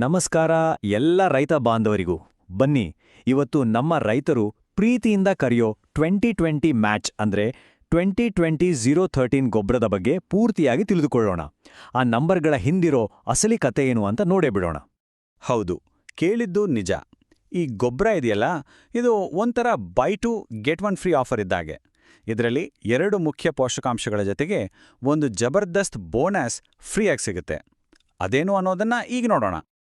ನಮಸ್ಕಾರ ಎಲ್ಲ ರೈತ ಬಾಂಧವರಿಗೂ. ಬನ್ನಿ, ಇವತ್ತು ನಮ್ಮ ರೈತರು ಪ್ರೀತಿಯಿಂದ ಕರೆಯೋ ಟ್ವೆಂಟಿ ಟ್ವೆಂಟಿ ಮ್ಯಾಚ್ ಅಂದ್ರೆ ಟ್ವೆಂಟಿ ಟ್ವೆಂಟಿ ಝೀರೋ ಥರ್ಟೀನ್ ಗೊಬ್ಬರದ ಬಗ್ಗೆ ಪೂರ್ತಿಯಾಗಿ ತಿಳಿದುಕೊಳ್ಳೋಣ. ಆ ನಂಬರ್ಗಳ ಹಿಂದಿರೋ ಅಸಲಿ ಕತೆ ಏನು ಅಂತ ನೋಡೇ ಬಿಡೋಣ ಹೌದು, ಕೇಳಿದ್ದು ನಿಜ. ಈ ಗೊಬ್ಬರ ಇದೆಯಲ್ಲ, ಇದು ಒಂಥರ buy two get one free offer ಇದ್ದಾಗೆ. ಇದರಲ್ಲಿ ಎರಡು ಮುಖ್ಯ ಪೋಷಕಾಂಶಗಳ ಜೊತೆಗೆ ಒಂದು ಜಬರ್ದಸ್ತ್ ಬೋನಸ್ ಫ್ರೀಯಾಗಿ ಸಿಗುತ್ತೆ. ಅದೇನು ಅನ್ನೋದನ್ನ ಈಗ ನೋಡೋಣ.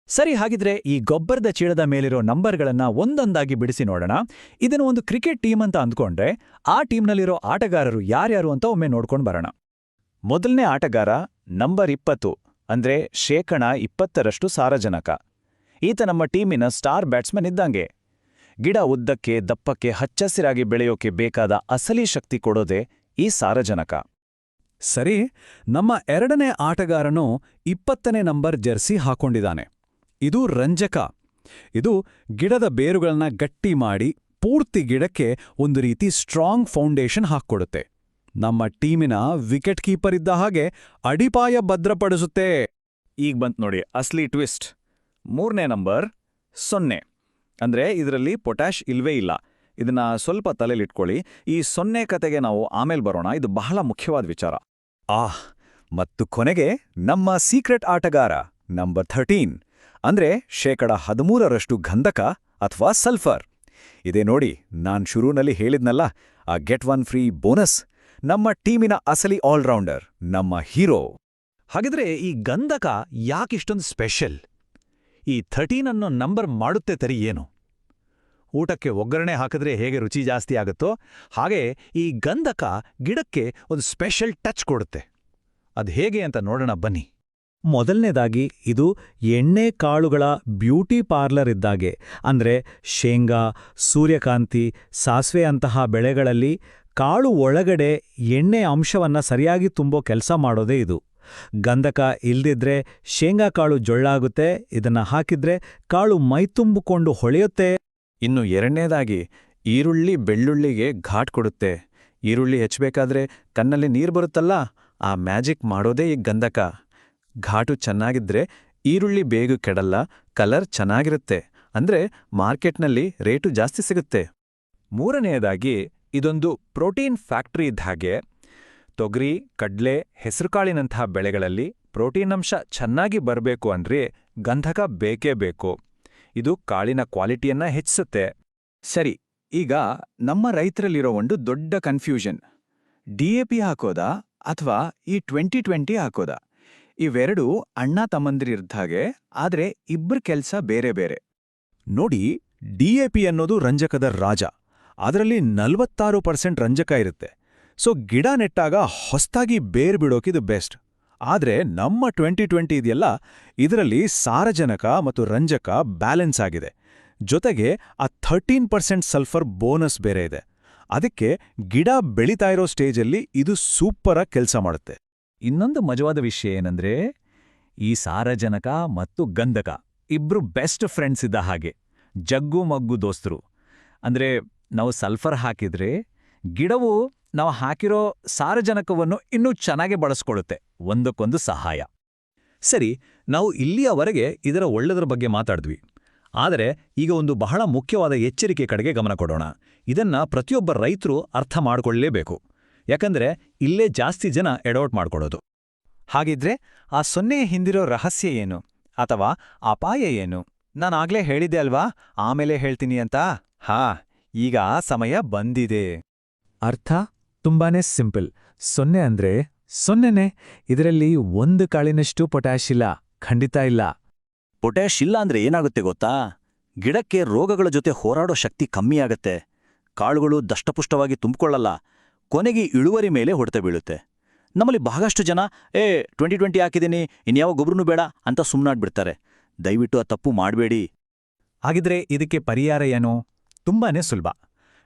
ಸರಿ, ಹಾಗಿದ್ರೆ ಈ ಗೊಬ್ಬರದ ಚೀಳದ ಮೇಲಿರೋ ನಂಬರ್ಗಳನ್ನ ಒಂದೊಂದಾಗಿ ಬಿಡಿಸಿ ನೋಡೋಣ. ಇದನ್ನು ಒಂದು ಕ್ರಿಕೆಟ್ ಟೀಮ್ ಅಂತ ಅಂದ್ಕೊಂಡ್ರೆ, ಆ ಟೀಮ್ನಲ್ಲಿರೋ ಆಟಗಾರರು ಯಾರ್ಯಾರು ಅಂತ ಒಮ್ಮೆ ನೋಡ್ಕೊಂಡು ಬರೋಣ. ಮೊದಲನೇ ಆಟಗಾರ ನಂಬರ್ ಇಪ್ಪತ್ತು, ಅಂದ್ರೆ ಶೇಕಣ ಇಪ್ಪತ್ತರಷ್ಟು ಸಾರಜನಕ. ಈತ ನಮ್ಮ ಟೀಮಿನ ಸ್ಟಾರ್ ಬ್ಯಾಟ್ಸ್ಮನ್ ಇದ್ದಂಗೆ. ಗಿಡ ಉದ್ದಕ್ಕೆ, ದಪ್ಪಕ್ಕೆ, ಹಚ್ಚಸಿರಾಗಿ ಬೆಳೆಯೋಕೆ ಬೇಕಾದ ಅಸಲಿ ಶಕ್ತಿ ಕೊಡೋದೇ ಈ ಸಾರಜನಕ. ಸರಿ, ನಮ್ಮ ಎರಡನೇ ಆಟಗಾರನು ಇಪ್ಪತ್ತನೇ ನಂಬರ್ ಜೆರ್ಸಿ ಹಾಕೊಂಡಿದ್ದಾನೆ. ಇದು ರಂಜಕ. ಇದು ಗಿಡದ ಬೇರುಗಳನ್ನ ಗಟ್ಟಿ ಮಾಡಿ ಪೂರ್ತಿ ಗಿಡಕ್ಕೆ ಒಂದು ರೀತಿ ಸ್ಟ್ರಾಂಗ್ ಫೌಂಡೇಶನ್ ಹಾಕ್ಕೊಡುತ್ತೆ. ನಮ್ಮ ಟೀಮಿನ ವಿಕೆಟ್ ಕೀಪರ್ ಇದ್ದ ಹಾಗೆ ಅಡಿಪಾಯ ಭದ್ರಪಡಿಸುತ್ತೆ. ಈಗ ಬಂತು ನೋಡಿ ಅಸ್ಲಿ ಟ್ವಿಸ್ಟ್. ಮೂರನೇ ನಂಬರ್ ಸೊನ್ನೆ. ಅಂದ್ರೆ ಇದರಲ್ಲಿ ಪೊಟ್ಯಾಶ್ ಇಲ್ವೇ ಇಲ್ಲ. ಇದನ್ನ ಸ್ವಲ್ಪ ತಲೆಲಿಟ್ಕೊಳ್ಳಿ ಈ ಸೊನ್ನೆ ಕತೆಗೆ ನಾವು ಆಮೇಲೆ ಬರೋಣ. ಇದು ಬಹಳ ಮುಖ್ಯವಾದ ವಿಚಾರ. ಆಹ್ ಮತ್ತು ಕೊನೆಗೆ ನಮ್ಮ ಸೀಕ್ರೆಟ್ ಆಟಗಾರ ನಂಬರ್ ಥರ್ಟೀನ್. ಅಂದ್ರೆ ಶೇಕಡ ಹದಿಮೂರರಷ್ಟು ಗಂಧಕ ಅಥವಾ ಸಲ್ಫರ್. ಇದೇ ನೋಡಿ, ನಾನ್ ಶುರುನಲ್ಲಿ ಹೇಳಿದ್ನಲ್ಲ, ಆ ಗೆಟ್ ಒನ್ ಫ್ರೀ ಬೋನಸ್, ನಮ್ಮ ಟೀಮಿನ ಅಸಲಿ ಆಲ್ರೌಂಡರ್, ನಮ್ಮ ಹೀರೋ. ಹಾಗಿದ್ರೆ ಈ ಗಂಧಕ ಯಾಕಿಷ್ಟೊಂದು ಸ್ಪೆಷಲ್? ಈ ಥರ್ಟೀನ್ ಅನ್ನೋ ನಂಬರ್ ಮಾಡುತ್ತೆ ತರಿ ಏನು? ಊಟಕ್ಕೆ ಒಗ್ಗರಣೆ ಹಾಕಿದ್ರೆ ಹೇಗೆ ರುಚಿ ಜಾಸ್ತಿ ಆಗುತ್ತೋ, ಹಾಗೆ ಈ ಗಂಧಕ ಗಿಡಕ್ಕೆ ಒಂದು ಸ್ಪೆಷಲ್ ಟಚ್ ಕೊಡುತ್ತೆ. ಅದು ಹೇಗೆ ಅಂತ ನೋಡೋಣ ಬನ್ನಿ. ಮೊದಲನೇದಾಗಿ ಇದು ಎಣ್ಣೆ ಕಾಳುಗಳ ಬ್ಯೂಟಿ ಪಾರ್ಲರ್ ಇದ್ದಾಗೆ, ಅಂದ್ರೆ ಶೇಂಗಾ, ಸೂರ್ಯಕಾಂತಿ, ಸಾಸ್ವೆ ಅಂತಹ ಬೆಳೆಗಳಲ್ಲಿ ಕಾಳು ಒಳಗಡೆ ಎಣ್ಣೆ ಅಂಶವನ್ನ ಸರಿಯಾಗಿ ತುಂಬೋ ಕೆಲಸ ಮಾಡೋದೇ ಇದು. ಗಂಧಕ ಇಲ್ದಿದ್ರೆ ಶೇಂಗಾ ಕಾಳು ಜೊಳ್ಳಾಗುತ್ತೆ ಇದನ್ನ ಹಾಕಿದ್ರೆ ಕಾಳು ಮೈತುಂಬಿಕೊಂಡು ಹೊಳೆಯುತ್ತೆ. ಇನ್ನು ಎರಡನೇದಾಗಿ ಈರುಳ್ಳಿ ಬೆಳ್ಳುಳ್ಳಿಗೆ ಘಾಟ್ ಕೊಡುತ್ತೆ. ಈರುಳ್ಳಿ ಹೆಚ್ಚಬೇಕಾದ್ರೆ ಕಣ್ಣಲ್ಲಿ ನೀರು ಬರುತ್ತಲ್ಲ, ಆ ಮ್ಯಾಜಿಕ್ ಮಾಡೋದೇ ಈ ಗಂಧಕ. ಘಾಟು ಚೆನ್ನಾಗಿದ್ರೆ ಈರುಳ್ಳಿ ಬೇಗ ಕೆಡಲ್ಲ, ಕಲರ್ ಚೆನ್ನಾಗಿರುತ್ತೆ. ಅಂದ್ರೆ ಮಾರ್ಕೆಟ್ನಲ್ಲಿ ರೇಟು ಜಾಸ್ತಿ ಸಿಗುತ್ತೆ. ಮೂರನೆಯದಾಗಿ ಇದೊಂದು ಪ್ರೋಟೀನ್ ಫ್ಯಾಕ್ಟರಿ ಇದ್ದ ಹಾಗೆ, ತೊಗರಿ, ಕಡ್ಲೆ ಹೆಸರುಕಾಳಿನಂತಹ ಬೆಳೆಗಳಲ್ಲಿ ಪ್ರೋಟೀನ್ ಅಂಶ ಚೆನ್ನಾಗಿ ಬರಬೇಕು ಅಂದ್ರೆ ಗಂಧಕ ಬೇಕೇ ಬೇಕು. ಇದು ಕಾಳಿನ ಕ್ವಾಲಿಟಿಯನ್ನ ಹೆಚ್ಚಿಸುತ್ತೆ. ಸರಿ, ಈಗ ನಮ್ಮ ರೈತರಲ್ಲಿರೋ ಒಂದು ದೊಡ್ಡ ಕನ್ಫ್ಯೂಷನ್. ಡಿಎಪಿ ಹಾಕೋದಾ ಅಥವಾ ಈ ಟ್ವೆಂಟಿ ಟ್ವೆಂಟಿ ಹಾಕೋದಾ? ಇವೆರಡೂ ಅಣ್ಣ ತಮ್ಮಂದಿರಿರ್ದಾಗೆ ಆದ್ರೆ ಇಬ್ಬರ ಕೆಲ್ಸ ಬೇರೆ ಬೇರೆ. ನೋಡಿ ಡಿಎಪಿ ಅನ್ನೋದು ರಂಜಕದ ರಾಜ. ಅದರಲ್ಲಿ ನಲವತ್ತಾರು ಪರ್ಸೆಂಟ್ ರಂಜಕ ಇರುತ್ತೆ. ಸೊ, ಗಿಡ ನೆಟ್ಟಾಗ ಹೊಸ್ತಾಗಿ ಬೇರ್ ಬಿಡೋಕಿದು ಬೆಸ್ಟ್. ಆದ್ರೆ ನಮ್ಮ ಟ್ವೆಂಟಿ ಟ್ವೆಂಟಿ ಇದೆಯಲ್ಲ, ಇದರಲ್ಲಿ ಸಾರಜನಕ ಮತ್ತು ರಂಜಕ ಬ್ಯಾಲೆನ್ಸ್ ಆಗಿದೆ. ಜೊತೆಗೆ ಆ ಥರ್ಟೀನ್ ಪರ್ಸೆಂಟ್ ಸಲ್ಫರ್ ಬೋನಸ್ ಬೇರೆ ಇದೆ. ಅದಕ್ಕೆ ಗಿಡ ಬೆಳೀತಾ ಇರೋ ಸ್ಟೇಜಲ್ಲಿ ಇದು ಸೂಪರಾಗಿ ಕೆಲಸ ಮಾಡುತ್ತೆ. ಇನ್ನೊಂದು ಮಜವಾದ ವಿಷಯ ಏನಂದ್ರೆ, ಈ ಸಾರಜನಕ ಮತ್ತು ಗಂಧಕ ಇಬ್ರು ಬೆಸ್ಟ್ ಫ್ರೆಂಡ್ಸ್ ಇದ್ದ ಹಾಗೆ, ಜಗ್ಗು ಮಗ್ಗು ದೋಸ್ತರು. ಅಂದ್ರೆ ನಾವು ಸಲ್ಫರ್ ಹಾಕಿದ್ರೆ ಗಿಡವು ನಾವು ಹಾಕಿರೋ ಸಾರಜನಕವನ್ನು ಇನ್ನೂ ಚೆನ್ನಾಗಿ ಬಳಸ್ಕೊಳ್ಳುತ್ತೆ ಒಂದಕ್ಕೊಂದು ಸಹಾಯ. ಸರಿ, ನಾವು ಇಲ್ಲಿಯವರೆಗೆ ಇದರ ಒಳ್ಳೆದರ ಬಗ್ಗೆ ಮಾತಾಡಿದ್ವಿ. ಆದರೆ ಈಗ ಒಂದು ಬಹಳ ಮುಖ್ಯವಾದ ಎಚ್ಚರಿಕೆ ಕಡೆಗೆ ಗಮನ ಕೊಡೋಣ. ಇದನ್ನ ಪ್ರತಿಯೊಬ್ಬ ರೈತರು ಅರ್ಥ ಮಾಡ್ಕೊಳ್ಳೇಬೇಕು. ಯಾಕಂದ್ರೆ ಇಲ್ಲೇ ಜಾಸ್ತಿ ಜನ ಎಡೌಟ್ ಮಾಡ್ಕೊಳ್ಳೋದು ಹಾಗಿದ್ರೆ ಆ ಸೊನ್ನೆ ಹಿಂದಿರೋ ರಹಸ್ಯ ಏನು? ಅಥವಾ ಅಪಾಯ ಏನು? ನಾನಾಗ್ಲೇ ಹೇಳಿದ್ದೆ ಅಲ್ವಾ? ಆಮೇಲೆ ಹೇಳ್ತೀನಿ ಅಂತ? ಹಾ, ಈಗ ಆ ಸಮಯ ಬಂದಿದೆ. ಅರ್ಥ? ತುಂಬಾನೇ ಸಿಂಪಲ್. ಸೊನ್ನೆ ಅಂದ್ರೆ ಸೊನ್ನೆನೆ. ಇದರಲ್ಲಿ ಒಂದು ಕಾಳಿನಷ್ಟು ಪೊಟ್ಯಾಶ್ ಇಲ್ಲ. ಖಂಡಿತ ಇಲ್ಲ. ಪೊಟ್ಯಾಶ್ ಇಲ್ಲ ಅಂದ್ರೆ ಏನಾಗುತ್ತೆ ಗೊತ್ತಾ? ಗಿಡಕ್ಕೆ ರೋಗಗಳ ಜೊತೆ ಹೋರಾಡೋ ಶಕ್ತಿ ಕಮ್ಮಿಯಾಗತ್ತೆ ಕಾಳುಗಳು ದಷ್ಟಪುಷ್ಟವಾಗಿ ತುಂಬಿಕೊಳ್ಳಲ್ಲ. ಕೊನೆಗೆ ಇಳುವರಿ ಮೇಲೆ ಹೊಡೆತ ಬೀಳುತ್ತೆ. ನಮ್ಮಲ್ಲಿ ಬಹಳಷ್ಟು ಜನ, ಏ ಟ್ವೆಂಟಿ ಟ್ವೆಂಟಿ ಹಾಕಿದ್ದೀನಿ, ಇನ್ಯಾವ ಗೊಬ್ಬರನೂ ಬೇಡ ಅಂತ ಸುಮ್ಮನಾಡ್ಬಿಡ್ತಾರೆ ದಯವಿಟ್ಟು ಆ ತಪ್ಪು ಮಾಡಬೇಡಿ. ಹಾಗಿದ್ರೆ ಇದಕ್ಕೆ ಪರಿಹಾರ ಏನು? ತುಂಬಾನೇ ಸುಲಭ.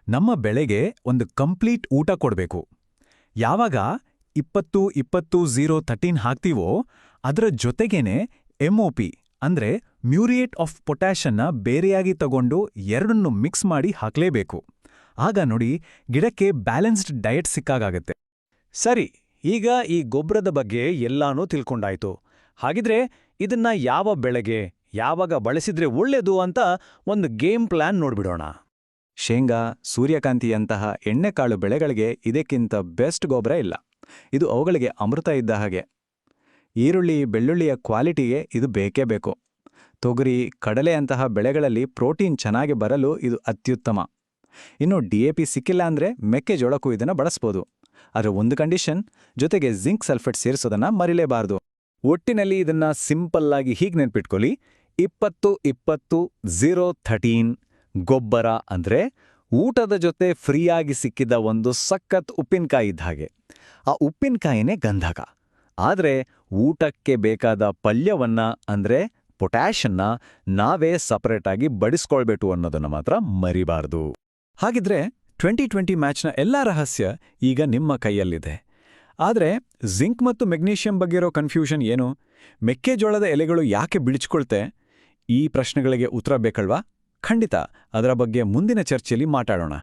ನಮ್ಮ ಬೆಳೆಗೆ ಒಂದು ಕಂಪ್ಲೀಟ್ ಊಟ ಕೊಡಬೇಕು. ಯಾವಾಗ ಇಪ್ಪತ್ತು ಇಪ್ಪತ್ತು ಝೀರೋ ಥರ್ಟೀನ್ ಹಾಕ್ತೀವೋ, ಅದರ ಜೊತೆಗೇನೆ ಪಿ ಅಂದ್ರೆ ಮ್ಯೂರಿಯೇಟ್ ಆಫ್ ಪೊಟ್ಯಾಷನ್ನ ಬೇರೆಯಾಗಿ ತಗೊಂಡು ಎರಡನ್ನು ಮಿಕ್ಸ್ ಮಾಡಿ ಹಾಕ್ಲೇಬೇಕು. ಆಗ ನೋಡಿ ಗಿಡಕ್ಕೆ ಬ್ಯಾಲೆನ್ಸ್ಡ್ ಡಯಟ್ ಸಿಕ್ಕಾಗತ್ತೆ ಸರಿ, ಈಗ ಈ ಗೊಬ್ಬರದ ಬಗ್ಗೆ ಎಲ್ಲಾನೂ ತಿಳ್ಕೊಂಡಾಯ್ತು. ಹಾಗಿದ್ರೆ ಇದನ್ನ ಯಾವ ಬೆಳೆಗೆ, ಯಾವಾಗ ಬಳಸಿದ್ರೆ ಒಳ್ಳೇದು ಅಂತ ಒಂದು ಗೇಮ್ ಪ್ಲಾನ್ ನೋಡ್ಬಿಡೋಣ. ಶೇಂಗಾ, ಸೂರ್ಯಕಾಂತಿಯಂತಹ ಎಣ್ಣೆಕಾಳು ಬೆಳೆಗಳಿಗೆ ಇದಕ್ಕಿಂತ ಬೆಸ್ಟ್ ಗೊಬ್ಬರ ಇಲ್ಲ. ಇದು ಅವುಗಳಿಗೆ ಅಮೃತ ಇದ್ದ ಹಾಗೆ. ಈರುಳ್ಳಿ, ಬೆಳ್ಳುಳ್ಳಿಯ ಕ್ವಾಲಿಟಿಗೆ ಇದು ಬೇಕೇ ಬೇಕು. ತೊಗರಿ, ಕಡಲೆಯಂತಹ ಬೆಳೆಗಳಲ್ಲಿ ಪ್ರೋಟೀನ್ ಚೆನ್ನಾಗಿ ಬರಲು ಇದು ಅತ್ಯುತ್ತಮ. ಇನ್ನು ಡಿ ಎ ಪಿ ಸಿಕ್ಕಿಲ್ಲ ಅಂದರೆ ಮೆಕ್ಕೆಜೋಳಕ್ಕೂ ಇದನ್ನು ಬಳಸ್ಬೋದು. ಆದರೆ ಒಂದು ಕಂಡೀಷನ್ ಜೊತೆಗೆ ಜಿಂಕ್ ಸಲ್ಫೇಟ್ ಸೇರಿಸೋದನ್ನು ಮರಿಲೇಬಾರದು. ಒಟ್ಟಿನಲ್ಲಿ ಇದನ್ನ ಸಿಂಪಲ್ ಆಗಿ ಹೀಗೆ ನೆನ್ಪಿಟ್ಕೊಳ್ಳಿ. ಇಪ್ಪತ್ತು ಇಪ್ಪತ್ತು ಝೀರೋ ಥರ್ಟೀನ್ ಗೊಬ್ಬರ ಅಂದ್ರೆ ಊಟದ ಜೊತೆ ಫ್ರೀಯಾಗಿ ಸಿಕ್ಕಿದ ಒಂದು ಸಖತ್ ಉಪ್ಪಿನಕಾಯಿ ಇದ್ದ ಹಾಗೆ. ಆ ಉಪ್ಪಿನಕಾಯಿನೇ ಗಂಧಕ. ಆದರೆ ಊಟಕ್ಕೆ ಬೇಕಾದ ಪಲ್ಯವನ್ನ ಅಂದ್ರೆ ಪೊಟ್ಯಾಷನ್ನ ನಾವೇ ಸಪರೇಟಾಗಿ ಬಡಿಸ್ಕೊಳ್ಬೇಕು ಅನ್ನೋದನ್ನ ಮಾತ್ರ ಮರಿಬಾರ್ದು. ಹಾಗಿದ್ರೆ ಟ್ವೆಂಟಿ ಟ್ವೆಂಟಿ ಮ್ಯಾಚ್ನ ಎಲ್ಲಾ ರಹಸ್ಯ ಈಗ ನಿಮ್ಮ ಕೈಯಲ್ಲಿದೆ. ಆದರೆ ಜಿಂಕ್ ಮತ್ತು ಮೆಗ್ನೀಷಿಯಂ ಬಗ್ಗೆರೋ ಕನ್ಫ್ಯೂಷನ್ ಏನು? ಮೆಕ್ಕೆಜೋಳದ ಎಲೆಗಳು ಯಾಕೆ ಬಿಳಿಚ್ಕೊಳ್ತೆ? ಈ ಪ್ರಶ್ನೆಗಳಿಗೆ ಉತ್ತರ ಬೇಕಲ್ವಾ? ಖಂಡಿತ. ಅದರ ಬಗ್ಗೆ ಮುಂದಿನ ಚರ್ಚೆಯಲ್ಲಿ ಮಾತಾಡೋಣ.